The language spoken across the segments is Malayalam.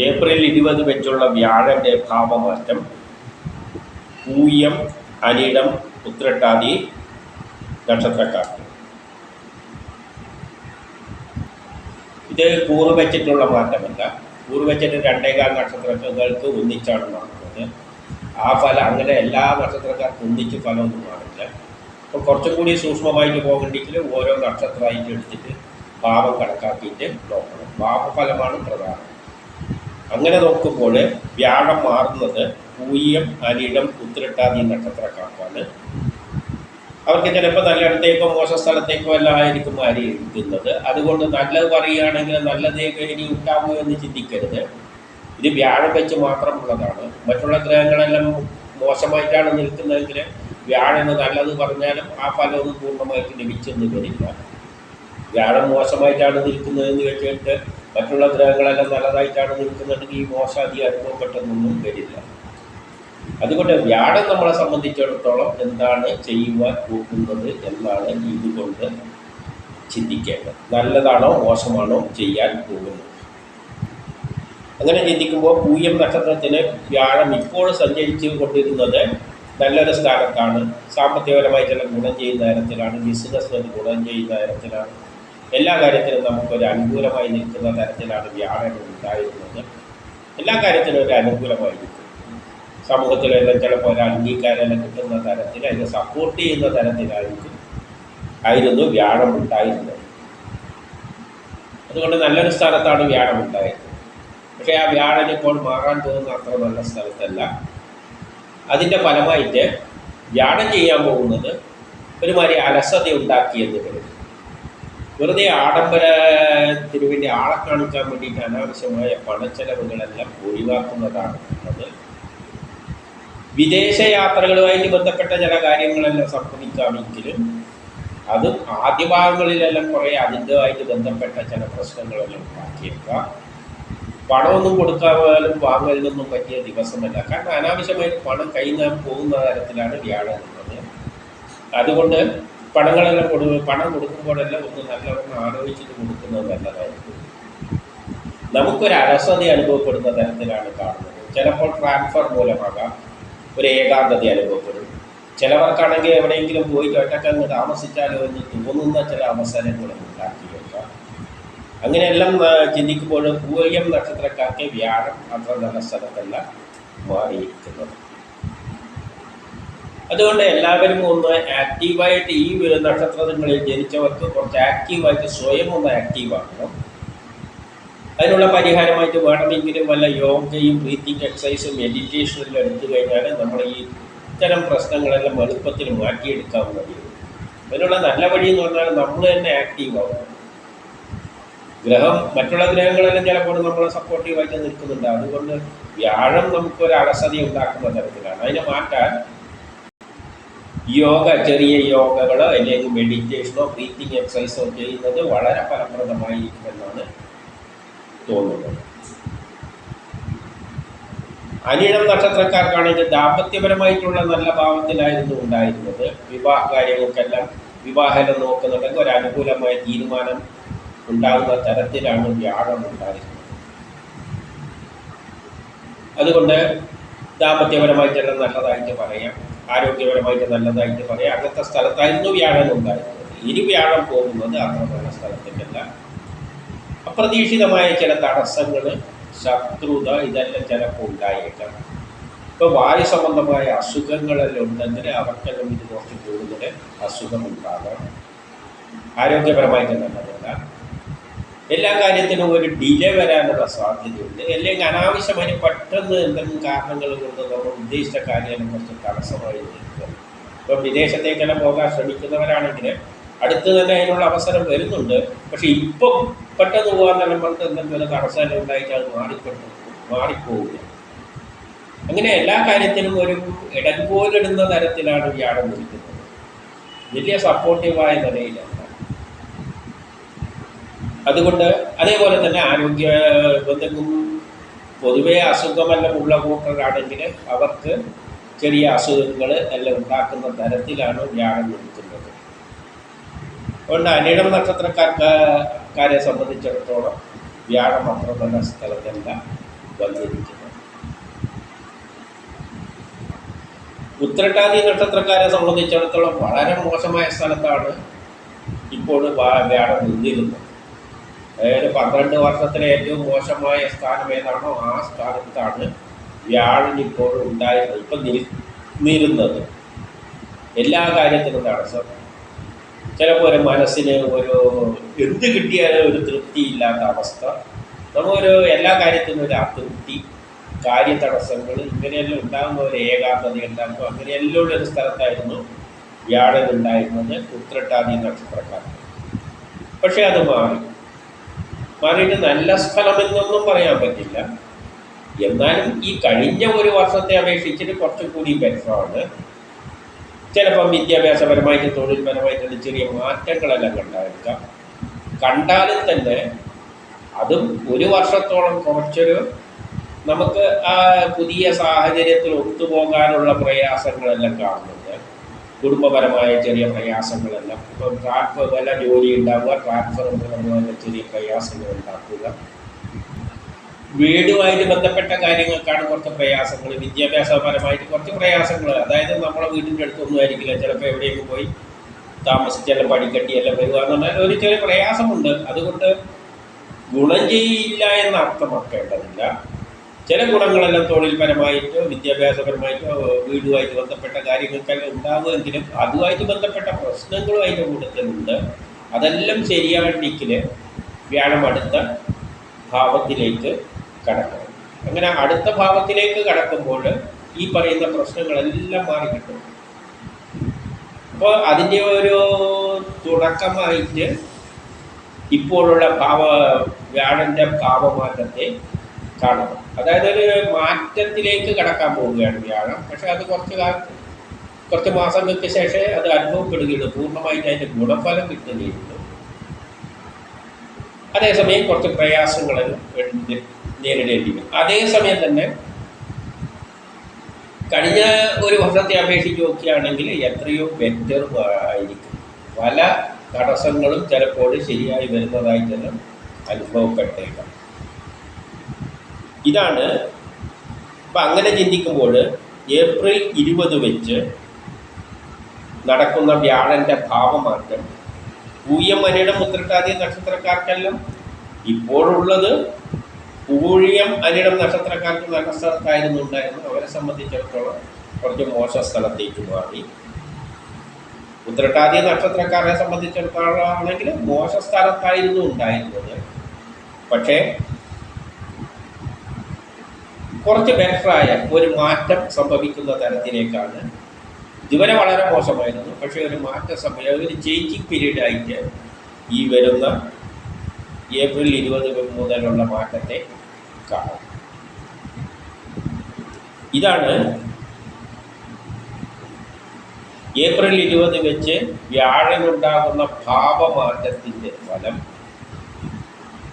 ഏപ്രിൽ ഇരുപത് വെച്ചുള്ള വ്യാഴന്റെ ഭാവമാറ്റം. പൂയം അനിടം ഉത്രട്ടാതി നക്ഷത്രക്കാർക്ക് ഇത് കൂറ് വെച്ചിട്ടുള്ള മാറ്റമല്ല. കൂറ് വെച്ചിട്ട് രണ്ടേകാൽ നക്ഷത്രങ്ങൾക്ക് ഒന്നിച്ചാണ് മാറുന്നത്. ആ ഫലം അങ്ങനെ എല്ലാ നക്ഷത്രക്കാർക്കും ഒന്നിച്ച് ഫലമൊന്നും മാറില്ല. അപ്പോൾ കുറച്ചും കൂടി സൂക്ഷ്മമായിട്ട് പോകണ്ടെങ്കിൽ ഓരോ നക്ഷത്രമായിട്ട് എടുത്തിട്ട് ഭാവം കണക്കാക്കിയിട്ട് നോക്കണം. ഭാവഫലമാണ് പ്രധാനം. അങ്ങനെ നോക്കുമ്പോൾ വ്യാഴം മാറുന്നത് പൂയം അനിടം ഉത്രട്ടാതി നക്ഷത്രക്കാർക്കാണ് അവർക്ക് ചിലപ്പോൾ നല്ലയിടത്തേക്കോ മോശ സ്ഥലത്തേക്കോ എല്ലാം ആയിരിക്കും അരി ഇരിക്കുന്നത്. അതുകൊണ്ട് നല്ലത് പറയുകയാണെങ്കിൽ നല്ലതേക്ക് ഇനി ഉണ്ടാവുമോ എന്ന് ചിന്തിക്കരുത്. ഇത് വ്യാഴം വെച്ച് മാത്രമുള്ളതാണ്. മറ്റുള്ള ഗ്രഹങ്ങളെല്ലാം മോശമായിട്ടാണ് നിൽക്കുന്നതെങ്കിൽ വ്യാഴന് നല്ലത് പറഞ്ഞാലും ആ ഫലമൊന്നും പൂർണമായിട്ട് ലഭിച്ചെന്ന് വരില്ല. വ്യാഴം മോശമായിട്ടാണ് നിൽക്കുന്നതെന്ന് വെച്ചിട്ട് മറ്റുള്ള ഗ്രഹങ്ങളെല്ലാം നല്ലതായിട്ടാണ് നിൽക്കുന്നുണ്ടെങ്കിൽ ഈ മോശം അധികം അനുഭവപ്പെട്ടെന്നൊന്നും വരില്ല. അതുകൊണ്ട് വ്യാഴം നമ്മളെ സംബന്ധിച്ചിടത്തോളം എന്താണ് ചെയ്യുവാൻ പോകുന്നത് എന്നാണ് ഇതുകൊണ്ട് ചിന്തിക്കേണ്ടത്. നല്ലതാണോ മോശമാണോ ചെയ്യാൻ പോകുന്നത്? അങ്ങനെ ചിന്തിക്കുമ്പോൾ പൂയം നക്ഷത്രത്തിന് വ്യാഴം ഇപ്പോൾ സഞ്ചരിച്ചു കൊണ്ടിരുന്നത് നല്ലൊരു സ്ഥാനത്താണ്. സാമ്പത്തികപരമായി ചില ഗുണം ചെയ്യുന്ന തരത്തിലാണ്. ബിസിനസ്സിന് ഗുണം ചെയ്യുന്ന തരത്തിലാണ്. എല്ലാ കാര്യത്തിലും നമുക്കൊരു അനുകൂലമായി നിൽക്കുന്ന തരത്തിലാണ് വ്യാഴം ഉണ്ടായിരുന്നത്. എല്ലാ കാര്യത്തിലും ഒരു അനുകൂലമായി സമൂഹത്തിൽ സമൂഹത്തിലെല്ലാം ചിലപ്പോൾ ഒരു അംഗീകാരം കിട്ടുന്ന തരത്തിൽ അതിനെ സപ്പോർട്ട് ചെയ്യുന്ന തരത്തിലായിരിക്കും ആയിരുന്നു വ്യാഴം ഉണ്ടായിരുന്നത്. അതുകൊണ്ട് നല്ലൊരു സ്ഥലത്താണ് വ്യാഴം ഉണ്ടായിരുന്നത്. പക്ഷേ ആ വ്യാഴൻ ഇപ്പോൾ മാറാൻ പോകുന്ന അത്ര നല്ല സ്ഥലത്തല്ല. അതിന്റെ ഫലമായിട്ട് വ്യാഴം ചെയ്യാൻ പോകുന്നത് ഒരുമാതിരി അലസത ഉണ്ടാക്കിയെന്ന് കരുതി വെറുതെ ആഡംബര വേണ്ടി ആളെ കാണിക്കാൻ വേണ്ടിയിട്ട് അനാവശ്യമായ പണച്ചെലവുകളെല്ലാം ഒഴിവാക്കുന്നതാണ് അത് വിദേശ യാത്രകളുമായിട്ട് ബന്ധപ്പെട്ട ചില കാര്യങ്ങളെല്ലാം സംഭവിക്കാമെങ്കിലും അത് ആദ്യ ഭാഗങ്ങളിലെല്ലാം കുറേ അതിന്റെതായിട്ട് ബന്ധപ്പെട്ട ചില പ്രശ്നങ്ങളെല്ലാം ഉണ്ടാക്കിയേക്കാം. പണമൊന്നും കൊടുക്കാനും വാങ്ങലിനൊന്നും പറ്റിയ ദിവസമല്ല. കാരണം അനാവശ്യമായിട്ട് പണം കൈ പോകുന്ന തരത്തിലാണ് വ്യാഴം എന്നുള്ളത് അതുകൊണ്ട് പണങ്ങളെല്ലാം കൊടു പണം കൊടുക്കുമ്പോഴെല്ലാം ഒന്ന് നല്ലവണ്ണം ആലോചിച്ചിട്ട് കൊടുക്കുന്നത് നല്ലതായിരിക്കും. നമുക്കൊരു അലസത അനുഭവപ്പെടുന്ന തരത്തിലാണ് കാണുന്നത്. ചിലപ്പോൾ ട്രാൻസ്ഫർ മൂലമാകാം ഒരു ഏകാന്തത അനുഭവപ്പെടും. ചിലവർക്കാണെങ്കിൽ എവിടെയെങ്കിലും പോയിട്ട് ഒറ്റക്കങ്ങ് താമസിച്ചാലോ എന്ന് തോന്നുന്ന ചില അവസരങ്ങളും ഉണ്ടാക്കി വെക്കാം അങ്ങനെയെല്ലാം ചിന്തിക്കുമ്പോൾ പൂയം നക്ഷത്രക്കാർക്ക് വ്യാഴം അത്ര നല്ല സ്ഥലത്തല്ല മാറിയിരിക്കുന്നത്. അതുകൊണ്ട് എല്ലാവരും ഒന്ന് ആക്റ്റീവായിട്ട് ഈ നക്ഷത്രങ്ങളിൽ ജനിച്ചവർക്ക് കുറച്ച് ആക്റ്റീവായിട്ട് സ്വയം ഒന്ന് ആക്റ്റീവാക്കണം അതിനുള്ള പരിഹാരമായിട്ട് വേണമെങ്കിലും വല്ല യോഗയും ബ്രീത്തിങ് എക്സസൈസും മെഡിറ്റേഷനിലും എടുത്തു കഴിഞ്ഞാൽ നമ്മൾ ഈ ഇത്തരം പ്രശ്നങ്ങളെല്ലാം എളുപ്പത്തിൽ മാറ്റിയെടുക്കാവുന്നതേ ഉള്ളൂ. അതിനുള്ള നല്ല വഴി എന്ന് പറഞ്ഞാൽ നമ്മൾ തന്നെ ആക്റ്റീവ് ആവുക ഗ്രഹം മറ്റുള്ള ഗ്രഹങ്ങളെല്ലാം ചിലപ്പോൾ നമ്മളെ സപ്പോർട്ടീവായിട്ട് നിൽക്കുന്നുണ്ട്. അതുകൊണ്ട് വ്യാഴം നമുക്കൊരു അലസത ഉണ്ടാക്കുന്ന തരത്തിലാണ്. അതിനെ മാറ്റാൻ യോഗ ചെറിയ യോഗകളോ അല്ലെങ്കിൽ മെഡിറ്റേഷനോ ബ്രീത്തിങ് എക്സസൈസോ ചെയ്യുന്നത് വളരെ ഫലപ്രദമായിരിക്കുമെന്നാണ് തോന്നുന്നത്. അനിഴം നക്ഷത്രക്കാർക്കാണെങ്കിൽ ദാമ്പത്യപരമായിട്ടുള്ള നല്ല ഭാവത്തിലായിരുന്നു ഉണ്ടായിരുന്നത്. വിവാഹ കാര്യങ്ങൾക്കെല്ലാം വിവാഹം നോക്കുന്നുണ്ടെങ്കിൽ ഒരു അനുകൂലമായ തീരുമാനം ഉണ്ടാകുന്ന തരത്തിലാണ് വ്യാഴം ഉണ്ടായിരുന്നത്. അതുകൊണ്ട് ദാമ്പത്യപരമായിട്ടെല്ലാം നല്ലതായിട്ട് പറയാം. ആരോഗ്യപരമായിട്ട് നല്ലതായിട്ട് പറയാം. അങ്ങനത്തെ സ്ഥലത്തായിരുന്നു വ്യാഴം ഉണ്ടായിരുന്നത്. ഇനി വ്യാഴം പോകുന്നത് അത്ര നല്ല അപ്രതീക്ഷിതമായ ചില തടസ്സങ്ങൾ ശത്രുത ഇതെല്ലാം ചിലപ്പോൾ ഉണ്ടായേക്കാം. ഇപ്പോൾ വായു സംബന്ധമായ അസുഖങ്ങളെല്ലാം ഉണ്ടെങ്കിൽ അവർക്കെല്ലാം ഇത് കുറച്ച് കൂടുതൽ അസുഖം ഉണ്ടാകാം. ആരോഗ്യപരമായിട്ട് നല്ലതല്ല. എല്ലാ കാര്യത്തിനും ഒരു ഡിലേ വരാനുള്ള സാധ്യതയുണ്ട്. അല്ലെങ്കിൽ അനാവശ്യമായി പെട്ടെന്ന് എന്തെങ്കിലും കാരണങ്ങൾ കൊണ്ട് നമ്മൾ ഉദ്ദേശിച്ച കാര്യം കുറച്ച് തടസ്സമായി നിൽക്കുക ഇപ്പം വിദേശത്തേക്കെല്ലാം പോകാൻ ശ്രമിക്കുന്നവരാണെങ്കിൽ അടുത്ത് തന്നെ അതിനുള്ള അവസരം വരുന്നുണ്ട്. പക്ഷെ ഇപ്പം പെട്ടെന്ന് പോകാൻ തന്നെ പറഞ്ഞിട്ട് എന്തെങ്കിലും തടസ്സം ഉണ്ടായിട്ട് അത് മാറിപ്പെട്ടു മാറിപ്പോവുക അങ്ങനെ എല്ലാ കാര്യത്തിനും ഒരു ഇടങ്കോലിടുന്ന തരത്തിലാണ് വ്യാഴം നിൽക്കുന്നത് വലിയ സപ്പോർട്ടീവായ നിലയിലല്ല. അതുകൊണ്ട് അതേപോലെ തന്നെ ആരോഗ്യ എന്തെങ്കിലും പൊതുവേ അസുഖമെല്ലാം ഉള്ള കൂട്ടരാണെങ്കിൽ അവർക്ക് ചെറിയ അസുഖങ്ങൾ എല്ലാം ഉണ്ടാക്കുന്ന തരത്തിലാണ് വ്യാഴം നിൽക്കുന്നത്. അതുകൊണ്ട് അനിടം നക്ഷത്രക്കാർക്കാരെ സംബന്ധിച്ചിടത്തോളം വ്യാഴം അത്ര നല്ല സ്ഥലത്തല്ല വന്നിരിക്കുന്നത്. ഉത്രട്ടാതി നക്ഷത്രക്കാരെ സംബന്ധിച്ചിടത്തോളം വളരെ മോശമായ സ്ഥലത്താണ് ഇപ്പോൾ വ്യാഴം നിന്നിരുന്നത്. അതായത് പന്ത്രണ്ട് വർഷത്തിലെ ഏറ്റവും മോശമായ സ്ഥാനം ഏതാണോ ആ സ്ഥാനത്താണ് വ്യാഴൻ ഇപ്പോൾ ഉണ്ടായിരുന്നത് ഇപ്പം നിരുന്നത്. എല്ലാ കാര്യത്തിനും തടസ്സം ചിലപ്പോൾ ഒരു മനസ്സിന് ഒരു എന്ത് കിട്ടിയാലും ഒരു തൃപ്തിയില്ലാത്ത അവസ്ഥ. നമുക്കൊരു എല്ലാ കാര്യത്തിനും ഒരു അതൃപ്തി കാര്യതടസ്സങ്ങൾ ഇങ്ങനെയെല്ലാം ഉണ്ടാകുന്ന ഒരു ഏകാന്തത ഉണ്ടാകുമ്പോൾ അങ്ങനെയെല്ലാം ഉള്ള ഒരു സ്ഥലത്തായിരുന്നു വ്യാഴൻ ഉണ്ടായിരുന്നത് ഉത്രട്ടാതി നക്ഷത്രക്കാർ പക്ഷേ അത് മാറി. മാറിയിട്ട് നല്ല സ്ഥലമെന്നൊന്നും പറയാൻ പറ്റില്ല. എന്നാലും ഈ കഴിഞ്ഞ ഒരു വർഷത്തെ അപേക്ഷിച്ചിട്ട് കുറച്ചുകൂടി ബെറ്ററാണ് ചിലപ്പം വിദ്യാഭ്യാസപരമായിട്ട് തൊഴിൽപരമായിട്ടുള്ള ചെറിയ മാറ്റങ്ങളെല്ലാം കണ്ടായിരിക്കാം. കണ്ടാലും തന്നെ അതും ഒരു വർഷത്തോളം കുറച്ചൊരു നമുക്ക് ആ പുതിയ സാഹചര്യത്തിൽ ഒത്തുപോകാനുള്ള പ്രയാസങ്ങളെല്ലാം കാണുന്നുണ്ട്. കുടുംബപരമായ ചെറിയ പ്രയാസങ്ങളെല്ലാം. ഇപ്പം ട്രാൻസ്ഫർ വല്ല ജോലി ഉണ്ടാവുക ട്രാൻസ്ഫർ മൂലമുള്ള ചെറിയ പ്രയാസങ്ങൾ ഉണ്ടാക്കുക. വീടുമായിട്ട് ബന്ധപ്പെട്ട കാര്യങ്ങൾക്കാണ് കുറച്ച് പ്രയാസങ്ങൾ. വിദ്യാഭ്യാസപരമായിട്ട് കുറച്ച് പ്രയാസങ്ങൾ. അതായത് നമ്മളെ വീടിന്റെ അടുത്തൊന്നും ആയിരിക്കില്ല. ചിലപ്പോൾ എവിടെയെങ്കിലും പോയി താമസിച്ചെല്ലാം പഠിക്കട്ടിയെല്ലാം വരിക എന്ന് പറഞ്ഞാൽ ഒരു ചെറിയ പ്രയാസമുണ്ട്. അതുകൊണ്ട് ഗുണം ചെയ്യില്ല എന്ന് അർത്ഥമാക്കേണ്ടതില്ല ചില ഗുണങ്ങളെല്ലാം തൊഴിൽപരമായിട്ടോ വിദ്യാഭ്യാസപരമായിട്ടോ വീടുമായിട്ട് ബന്ധപ്പെട്ട കാര്യങ്ങൾക്കെല്ലാം ഉണ്ടാകുമെങ്കിലും അതുമായിട്ട് ബന്ധപ്പെട്ട പ്രശ്നങ്ങളും അതിന്റെ കൂട്ടത്തിലുണ്ട് അതെല്ലാം ശരിയാണെങ്കിൽ വ്യാഴം അടുത്ത ഭാവത്തിലേക്ക് കടക്കണം അങ്ങനെ അടുത്ത ഭാവത്തിലേക്ക് കടക്കുമ്പോൾ ഈ പറയുന്ന പ്രശ്നങ്ങളെല്ലാം മാറി കിട്ടും. അപ്പോൾ അതിന്റെ ഒരു തുടക്കമായിട്ട് ഇപ്പോഴുള്ള ഭാവ വ്യാഴന്റെ ഭാവമാറ്റത്തെ കാണണം അതായത് ഒരു മാറ്റത്തിലേക്ക് കടക്കാൻ പോവുകയാണ് വ്യാഴം. പക്ഷെ അത് കുറച്ച് കാലത്ത് കുറച്ച് മാസങ്ങൾക്ക് ശേഷമേ അത് അനുഭവപ്പെടുകയുള്ളൂ. പൂർണമായിട്ട് അതിന്റെ ഗുണഫലം കിട്ടുകയുള്ളൂ. അതേസമയം കുറച്ച് പ്രയാസങ്ങൾ നേരി- നേരിടേണ്ടി വരും. അതേസമയം തന്നെ കഴിഞ്ഞ ഒരു വർഷത്തെ അപേക്ഷിച്ച് നോക്കുകയാണെങ്കിൽ എത്രയോ ബെറ്റർ ആയിരിക്കും. പല തടസ്സങ്ങളും ചിലപ്പോൾ ശരിയായി വരുന്നതായി തന്നെ അനുഭവപ്പെട്ടേക്കാം. ഇതാണ് അപ്പം അങ്ങനെ ചിന്തിക്കുമ്പോൾ ഏപ്രിൽ ഇരുപത് വെച്ച് നടക്കുന്ന വ്യാഴന്റെ ഭാവമാറ്റം. പൂയം ഉത്രട്ടാതി നക്ഷത്രക്കാർക്കെല്ലാം. ഇപ്പോഴുള്ളത് പൂഴിയം അനിടം നക്ഷത്രക്കാർക്ക് നല്ല സ്ഥലത്തായിരുന്നു ഉണ്ടായിരുന്നു അവരെ സംബന്ധിച്ചിടത്തോളം കുറച്ച് മോശ സ്ഥലത്തേക്ക് മാറി. ഉത്രട്ടാതി നക്ഷത്രക്കാരെ സംബന്ധിച്ചിടത്തോളം ആണെങ്കിൽ മോശ സ്ഥലത്തായിരുന്നു ഉണ്ടായിരുന്നത്. പക്ഷേ കുറച്ച് ബെറ്ററായ ഒരു മാറ്റം സംഭവിക്കുന്ന തരത്തിലേക്കാണ്. ഇതുവരെ വളരെ മോശമായിരുന്നു. പക്ഷേ ഒരു മാറ്റം സമയം ഒരു ചേഞ്ചിങ് പീരീഡായിട്ട് ഈ വരുന്ന ഏപ്രിൽ ഇരുപത് മുതലുള്ള മാറ്റത്തെ കാണാം. ഇതാണ് ഏപ്രിൽ ഇരുപത് വെച്ച് വ്യാഴനുണ്ടാകുന്ന ഭാവമാറ്റത്തിന്റെ ഫലം.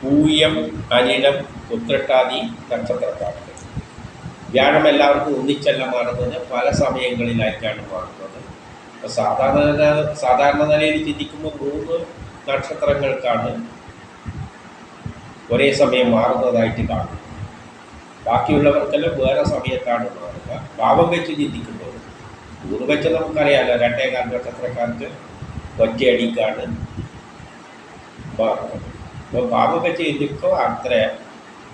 പൂയം അനിടം ഉത്രട്ടാതി നക്ഷത്രക്കാർക്ക് വ്യാഴം എല്ലാവർക്കും ഒന്നിച്ചല്ല മാറുന്നത്. പല സമയങ്ങളിലായിട്ടാണ് മാറുന്നത്. അപ്പോൾ സാധാരണ സാധാരണ നിലയിൽ ചിന്തിക്കുമ്പോൾ മൂന്ന് നക്ഷത്രങ്ങൾക്കാണ് ഒരേ സമയം മാറുന്നതായിട്ട് കാണുന്നത്. ബാക്കിയുള്ളവർക്കെല്ലാം വേറെ സമയത്താണ് മാറുക. ഭാവം വെച്ച് ചിന്തിക്കുമ്പോൾ ഊറ് വെച്ച് നമുക്കറിയാമല്ലോ രണ്ടേകാൽ നക്ഷത്രക്കാർക്ക് ഒറ്റയടിക്കാണ് മാറുന്നത്. അപ്പോൾ ഭാവം വെച്ച് ചിന്തിക്കുമ്പോൾ അത്ര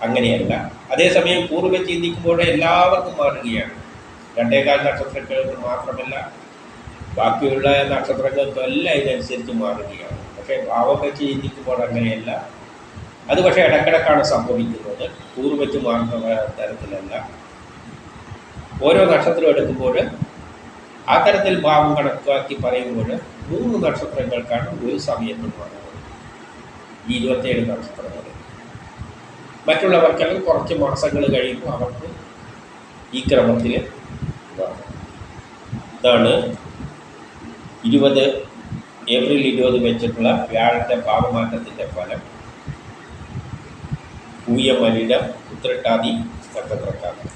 അങ്ങനെയല്ല. അതേസമയം പൂർവം ചിന്തിക്കുമ്പോൾ എല്ലാവർക്കും മാറുകയാണ്. രണ്ടേകാൽ നക്ഷത്രങ്ങൾക്ക് മാത്രമല്ല ബാക്കിയുള്ള നക്ഷത്രങ്ങൾക്കും എല്ലാം ഇതിനനുസരിച്ച് മാറുകയാണ്. പക്ഷേ ഭാവം വെച്ച് ചിന്തിക്കുമ്പോൾ അങ്ങനെയല്ല. അത് പക്ഷേ ഇടക്കിടക്കാണ് സംഭവിക്കുന്നത്. വെച്ച് മാറുന്ന തരത്തിലല്ല. ഓരോ നക്ഷത്രം എടുക്കുമ്പോൾ ആ തരത്തിൽ ഭാവം കണക്കാക്കി പറയുമ്പോൾ മൂന്ന് നക്ഷത്രങ്ങൾക്കാണ് ഒരു സമയത്ത് മാറുന്നത്. ഇരുപത്തേഴ് നക്ഷത്രങ്ങൾ. മറ്റുള്ളവർക്കെല്ലാം കുറച്ച് മാസങ്ങൾ കഴിയുമ്പോൾ അവർക്ക് ഈ ക്രമത്തിൽ ഇതാണ്. ഇരുപത് ഏപ്രിൽ ഇരുപത് വെച്ചിട്ടുള്ള വ്യാഴത്തെ ഭാവമാറ്റത്തിന്റെ ഫലം. പൂയമലിട ഉത്രട്ടാതി നക്ഷത്രക്കാർക്ക്